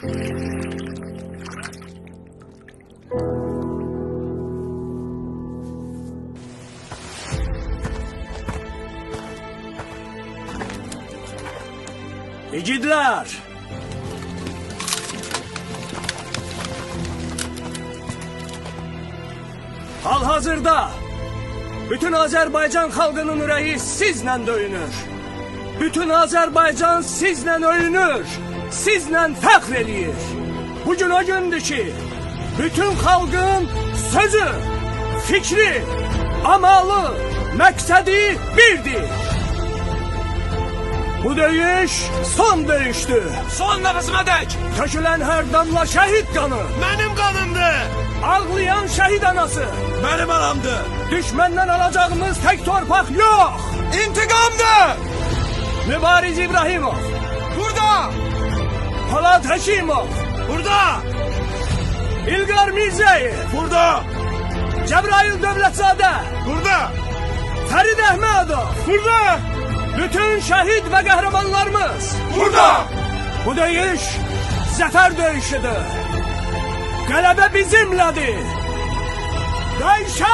Gidler. Hal hazırda bütün Azerbaycan halkının yüreği sizle döyünür. Bütün Azerbaycan sizle öyünür sizlə fəxr eləyir. Bugün o gündür ki, bütün xalqın sözü, fikri, amalı, məqsədi birdir. Bu döyüş son döyüştür. Son nefesime dek. Tökülen her damla şehit kanı. Benim kanımdı. Ağlayan şehit anası. Benim anamdı. Düşmenden alacağımız tek torpak yok. İntikamdı. Mübariz İbrahimov. Burada. Polat Heşimov. Burada. İlgar Mirzayev. Burada. Cebrail Devletzade. Burada. Ferid Ehmedov. Burada. Bütün şehit ve kahramanlarımız. Burada. Bu döyüş zafer döyüşüdür. Galebe bizimledir. Döyüşe